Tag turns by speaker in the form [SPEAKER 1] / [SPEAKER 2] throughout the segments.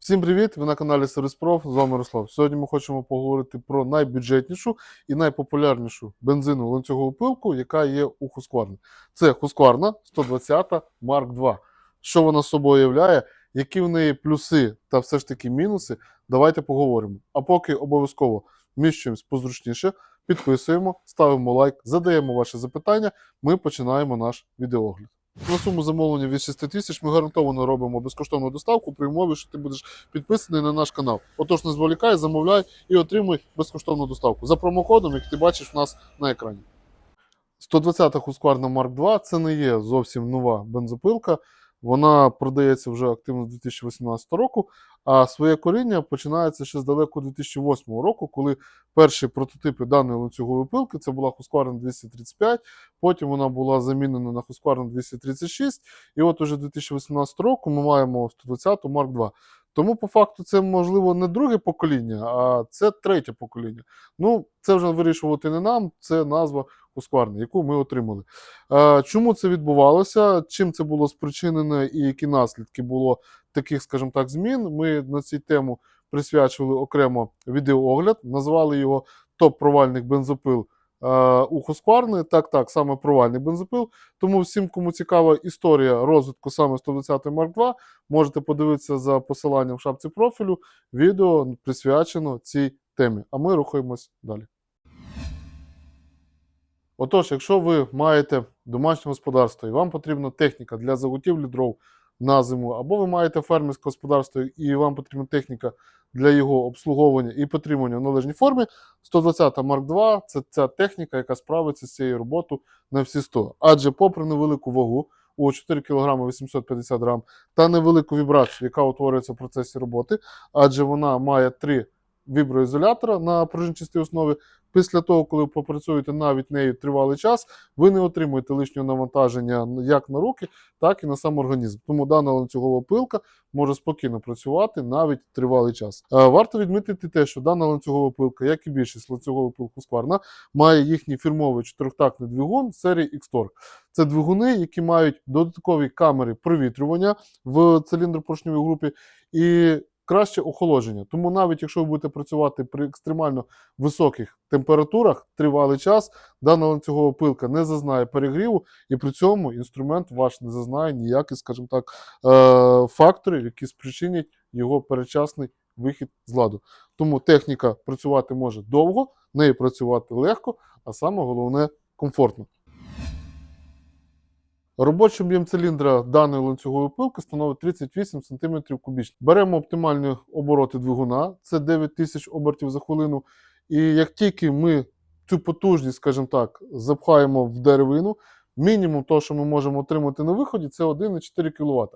[SPEAKER 1] Всім привіт! Ви на каналі Сервіспроф. З вами Ярослав. Сьогодні ми хочемо поговорити про найбюджетнішу і найпопулярнішу бензинову ланцюгову пилку, яка є у Husqvarna. Це Husqvarna 120 Mark II. Що вона собою являє, які в неї плюси та все ж таки мінуси, давайте поговоримо. А поки обов'язково вміщуємось позручніше, підписуємо, ставимо лайк, задаємо ваші запитання. Ми починаємо наш відеогляд. На суму замовлення від 6 тисяч ми гарантовано робимо безкоштовну доставку при умові, що ти будеш підписаний на наш канал. Отож, не зволікай, замовляй і отримуй безкоштовну доставку за промокодом, який ти бачиш у нас на екрані. 120 Husqvarna Mark II це не є зовсім нова бензопилка. Вона продається вже активно з 2018 року, а своє коріння починається ще з далеко 2008 року, коли перші прототипи даної ланцюгової пилки це була Husqvarna 235, потім вона була замінена на Husqvarna 236, і от уже 2018 року ми маємо 120 Mark II. Тому, по факту, це можливо не друге покоління, а це третє покоління. Ну, це вже вирішувати не нам, це назва Husqvarna, яку ми отримали. Чому це відбувалося? Чим це було спричинено і які наслідки було таких, скажімо так, змін? Ми на цю тему присвячували окремо відеоогляд, назвали його топ провальних бензопил у Husqvarna. Так, так, саме провальний бензопил. Тому всім, кому цікава історія розвитку саме 120 Mark II, можете подивитися за посиланням в шапці профілю. Відео присвячено цій темі. А ми рухаємось далі. Отож, якщо ви маєте домашнє господарство і вам потрібна техніка для заготівлі дров на зиму, або ви маєте фермерське господарство і вам потрібна техніка для його обслуговування і потримання в належній формі, 120 Mark II це ця техніка, яка справиться з цією роботою на всі 100. Адже, попри невелику вагу у 4 кг 850 грам та невелику вібрацію, яка утворюється в процесі роботи, адже вона має три віброізолятора на пружинчастій основі. Після того, коли ви попрацюєте навіть нею тривалий час, ви не отримуєте лишнього навантаження як на руки, так і на сам організм. Тому дана ланцюгова пилка може спокійно працювати навіть тривалий час. Е, Варто відмітити те, що дана ланцюгова пилка, як і більшість ланцюгових пил Husqvarna, має їхній фірмовий чотирьохтактний двигун серії X-Torque. Це двигуни, які мають додаткові камери провітрювання в циліндропоршньовій групі і краще охолодження. Тому навіть якщо ви будете працювати при екстремально високих температурах тривалий час, дана ланцюгова пилка не зазнає перегріву, і при цьому інструмент ваш не зазнає ніяких, скажімо так, е- факторів, які спричинять його передчасний вихід з ладу. Тому техніка працювати може довго, нею працювати легко, а саме головне комфортно. Робочий об'єм циліндра даної ланцюгової пилки становить 38 см кубічних. Беремо оптимальні обороти двигуна, це 9 тисяч обертів за хвилину. І як тільки ми цю потужність, скажімо так, запхаємо в деревину, мінімум того, що ми можемо отримати на виході, це 1,4 кВт.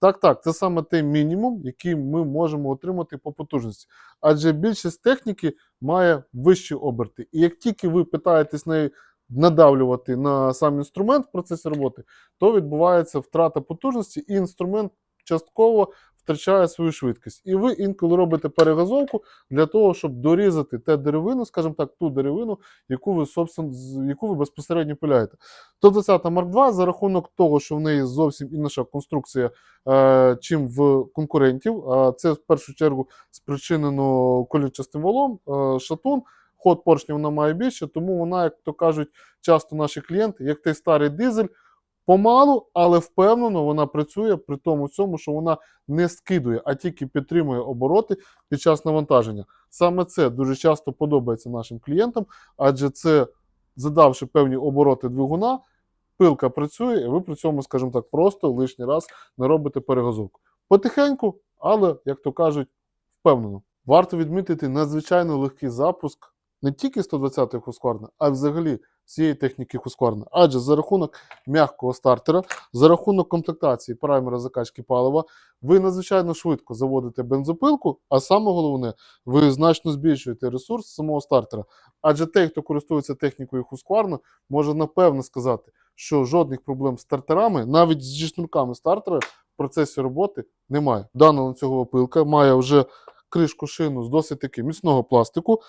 [SPEAKER 1] Так, так, це саме той мінімум, який ми можемо отримати по потужності. Адже більшість техніки має вищі оберти. І як тільки ви питаєтесь нею надавлювати на сам інструмент в процесі роботи, то відбувається втрата потужності, і інструмент частково втрачає свою швидкість. І ви інколи робите перегазовку для того, щоб дорізати те деревину, скажімо так, ту деревину, яку ви, собственно, яку ви безпосередньо пиляєте. 120 Mark II за рахунок того, що в неї зовсім інша конструкція, е, чим в конкурентів. А це в першу чергу спричинено колінчастим валом, е, шатун. Ход поршня вона має більше, тому вона, як то кажуть, часто наші клієнти, як той старий дизель, помалу, але впевнено вона працює при тому цьому, що вона не скидує, а тільки підтримує обороти під час навантаження. Саме це дуже часто подобається нашим клієнтам, адже це, задавши певні обороти двигуна, пилка працює, і ви при цьому, скажімо так, просто лишній раз не робите перегазовку. Потихеньку, але, як то кажуть, впевнено. Варто відмітити надзвичайно легкий запуск не тільки 120-ї Husqvarna, а взагалі всієї техніки Husqvarna. Адже за рахунок м'якого стартера, за рахунок комплектації праймера закачки палива, ви надзвичайно швидко заводите бензопилку, а саме головне, ви значно збільшуєте ресурс самого стартера. Адже той, хто користується технікою Husqvarna, може напевно сказати, що жодних проблем з стартерами, навіть зі шнурками стартера, в процесі роботи немає. Дана ланцюгова пилка має вже кришку шину з досить таки міцного пластику.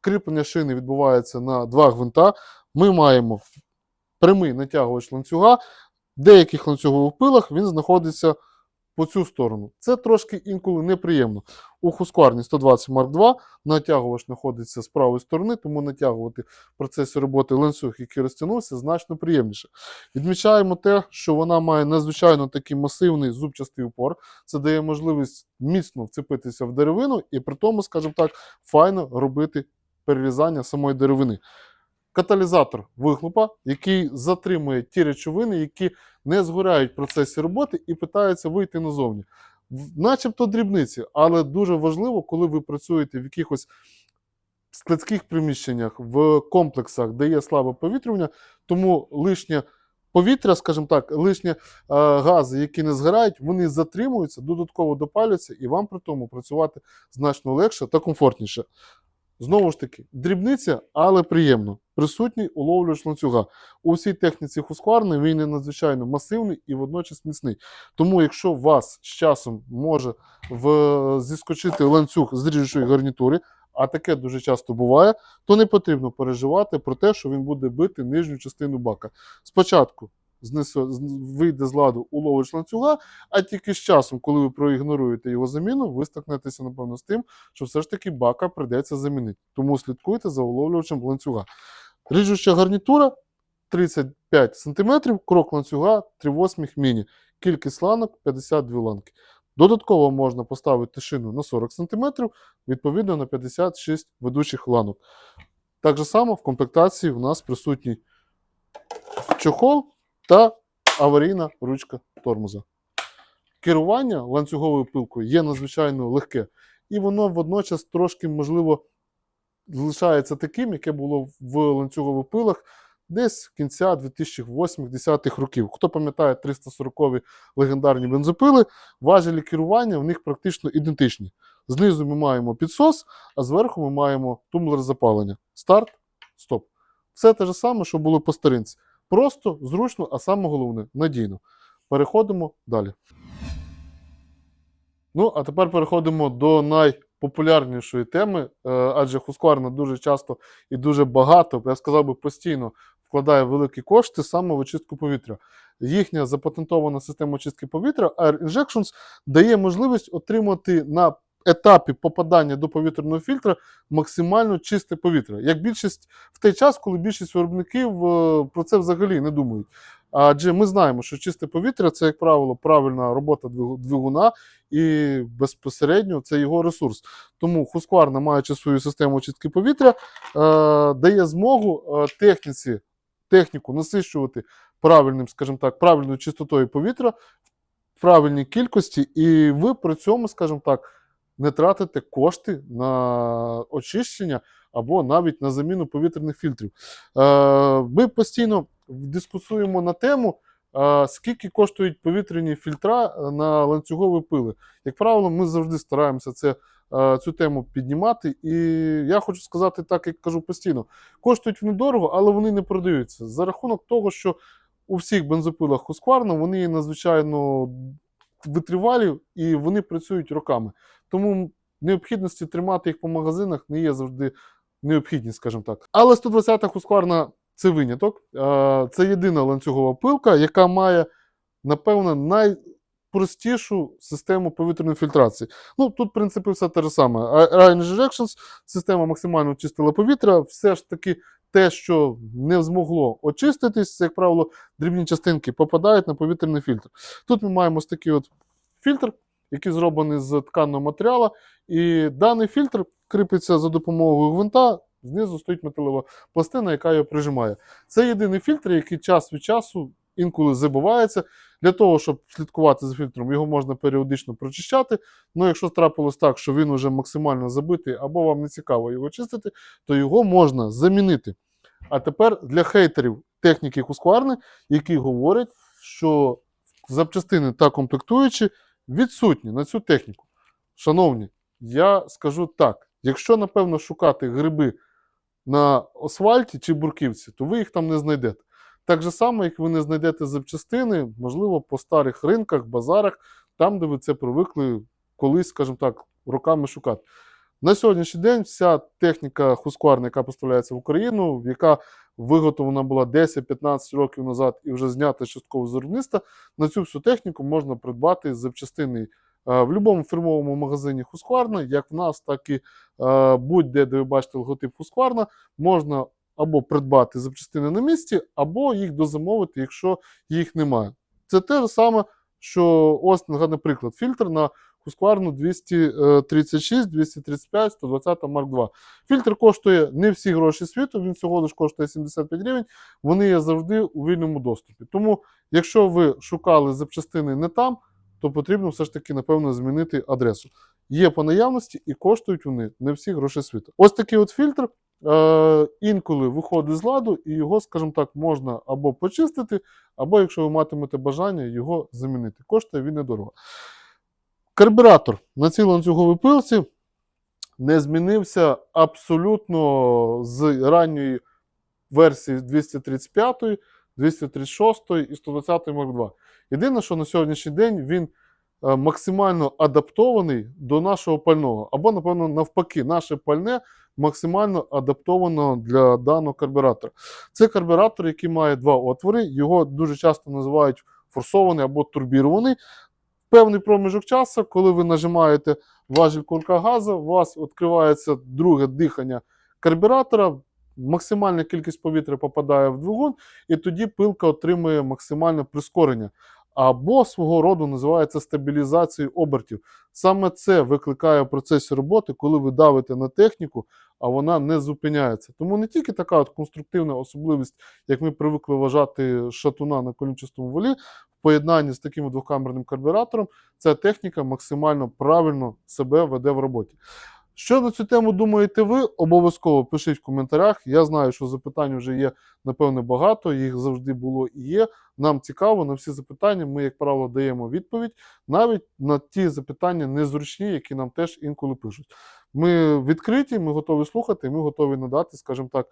[SPEAKER 1] Кріплення шини відбувається на два гвинта. Ми маємо прямий натягувач ланцюга. В деяких ланцюгових пилах він знаходиться по цю сторону. Це трошки інколи неприємно. У Husqvarna 120 Mark II натягувач знаходиться з правої сторони, тому натягувати в процесі роботи ланцюг, який розтягнувся, значно приємніше. Відмічаємо те, що вона має надзвичайно такий масивний зубчастий упор. Це дає можливість міцно вцепитися в деревину і при тому, скажімо так, файно робити перерізання самої деревини. Каталізатор вихлопа, який затримує ті речовини, які не згоряють в процесі роботи і питаються вийти назовні. Начебто дрібниці, але дуже важливо, коли ви працюєте в якихось складських приміщеннях, в комплексах, де є слабе повітрювання, тому лишнє повітря, скажімо так, лишні е, гази, які не згорають, вони затримуються, додатково допалюються, і вам при тому працювати значно легше та комфортніше. Знову ж таки, дрібниця, але приємно. Присутній уловлювач ланцюга. У всій техніці Husqvarna він є надзвичайно масивний і водночас міцний. Тому, якщо у вас з часом може в... зіскочити ланцюг з ріжучої гарнітури, а таке дуже часто буває, то не потрібно переживати про те, що він буде бити нижню частину бака. Спочатку знесе, вийде з ладу улович ланцюга, а тільки з часом, коли ви проігноруєте його заміну, ви стикнетеся, напевно, з тим, що все ж таки бака прийдеться замінити. Тому слідкуйте за уловлювачем ланцюга. Ріжуча гарнітура 35 см, крок ланцюга 3,8 міні. Кількість ланок 52 ланки. Додатково можна поставити шину на 40 см, відповідно на 56 ведучих ланок. Так само в комплектації в нас присутній чохол та аварійна ручка тормоза. Керування ланцюговою пилкою є надзвичайно легке, і воно водночас трошки, можливо, залишається таким, яке було в ланцюгових пилах десь в кінця 2008-10 років. Хто пам'ятає 340-ві легендарні бензопили, важелі керування в них практично ідентичні. Знизу ми маємо підсос, а зверху ми маємо тумблер запалення. Старт, стоп. Все те ж саме, що було по старинці. Просто, зручно, а саме головне надійно. Переходимо далі. Ну, а тепер переходимо до найпопулярнішої теми, е, адже Husqvarna дуже часто і дуже багато, я сказав би постійно, вкладає великі кошти саме в очистку повітря. Їхня запатентована система очистки повітря Air Injections дає можливість отримати на етапі попадання до повітряного фільтра максимально чисте повітря. Як більшість в той час, коли більшість виробників е, про це взагалі не думають. Адже ми знаємо, що чисте повітря це, як правило, правильна робота двигуна, і безпосередньо це його ресурс. Тому Husqvarna, маючи свою систему очистки повітря, е, дає змогу е, техніці, техніку насищувати правильним, скажімо так, правильною чистотою повітря в правильній кількості, і ви при цьому, скажімо так, не тратите кошти на очищення або навіть на заміну повітряних фільтрів. Е, Ми постійно дискусуємо на тему, е, скільки коштують повітряні фільтра е, на ланцюгові пили. Як правило, ми завжди стараємося це, цю тему піднімати. І я хочу сказати так, як кажу постійно: коштують вони дорого, але вони не продаються. За рахунок того, що у всіх бензопилах Husqvarna вони надзвичайно витривалі і вони працюють роками. Тому необхідності тримати їх по магазинах не є завжди необхідність, скажімо так. Але 120-та Husqvarna це виняток. Це єдина ланцюгова пилка, яка має, напевно, найпростішу систему повітряної фільтрації. Ну, тут, в принципі, все те ж саме. Iron Injections, система максимально очистила повітря, все ж таки. Те, що не змогло очиститись, як правило, дрібні частинки попадають на повітряний фільтр. Тут ми маємо ось такий от фільтр, який зроблений з тканого матеріалу, і даний фільтр кріпиться за допомогою гвинта. Знизу стоїть металева пластина, яка його прижимає. Це єдиний фільтр, який час від часу інколи забувається. Для того, щоб слідкувати за фільтром, його можна періодично прочищати. Ну, якщо трапилось так, що він вже максимально забитий, або вам не цікаво його чистити, то його можна замінити. А тепер для хейтерів техніки Husqvarna, які говорять, що запчастини та комплектуючі відсутні на цю техніку. Шановні, я скажу так: якщо, напевно, шукати гриби на асфальті чи бурківці, то ви їх там не знайдете. Так же само, як ви не знайдете запчастини, можливо, по старих ринках, базарах, там, де ви це привикли колись, скажімо так, роками шукати. На сьогоднішній день вся техніка Husqvarna, яка поставляється в Україну, яка виготовлена була 10-15 років назад і вже знята частково з виробництва, на цю всю техніку можна придбати запчастини е, в будь-якому фірмовому магазині Husqvarna, як в нас, так і е, будь-де, де ви бачите логотип Husqvarna, можна або придбати запчастини на місці, або їх дозамовити, якщо їх немає. Це те ж саме, що ось, наприклад, фільтр на Husqvarna 236, 235, 120 Mark II. Фільтр коштує не всі гроші світу, він всього лиш коштує 75 гривень. Вони є завжди у вільному доступі. Тому, якщо ви шукали запчастини не там, то потрібно все ж таки, напевно, змінити адресу. Є по наявності і коштують вони не всі гроші світу. Ось такий от фільтр. Е, інколи виходить з ладу, і його, скажімо так, можна або почистити, або, якщо ви матимете бажання, його замінити. Коштує він недорого. Карбюратор на цій ланцюговій пилці не змінився абсолютно з ранньої версії 235, 236 і 120 Mark II. Єдине, що на сьогоднішній день він максимально адаптований до нашого пального. Або, напевно, навпаки, наше пальне максимально адаптовано для даного карбюратора. Це карбюратор, який має два отвори. Його дуже часто називають форсований або турбірований. Певний проміжок часу, коли ви нажимаєте важіль курка газу, у вас відкривається друге дихання карбюратора, максимальна кількість повітря попадає в двигун, і тоді пилка отримує максимальне прискорення. Або свого роду називається стабілізацією обертів. Саме це викликає в процесі роботи, коли ви давите на техніку, а вона не зупиняється. Тому не тільки така от конструктивна особливість, як ми привикли вважати шатуна на колінчастому волі, в поєднанні з таким двокамерним карбюратором, ця техніка максимально правильно себе веде в роботі. Що на цю тему думаєте ви? Обов'язково пишіть в коментарях. Я знаю, що запитань вже є, напевне, багато, їх завжди було і є. Нам цікаво на всі запитання. Ми, як правило, даємо відповідь навіть на ті запитання незручні, які нам теж інколи пишуть. Ми відкриті, ми готові слухати, ми готові надати, скажімо так,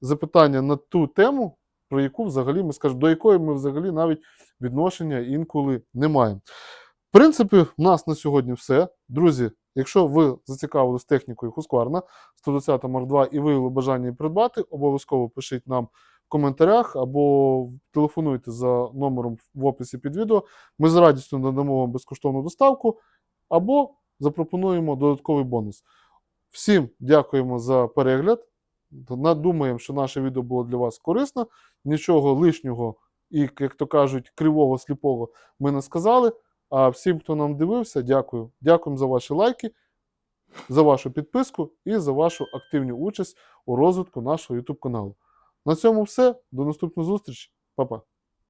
[SPEAKER 1] запитання на ту тему, про яку взагалі ми скажемо, до якої ми взагалі навіть відношення інколи не маємо. В принципі, в нас на сьогодні все. Друзі, якщо ви зацікавились технікою Husqvarna 120 Mark II і виявили бажання придбати, обов'язково пишіть нам в коментарях або телефонуйте за номером в описі під відео. Ми з радістю надамо вам безкоштовну доставку або запропонуємо додатковий бонус. Всім дякуємо за перегляд. Надумаємо, що наше відео було для вас корисно. Нічого лишнього і, як то кажуть, кривого сліпого ми не сказали. А всім, хто нам дивився, дякую. Дякуємо за ваші лайки, за вашу підписку і за вашу активну участь у розвитку нашого YouTube каналу. На цьому все. До наступної зустрічі. Па-па.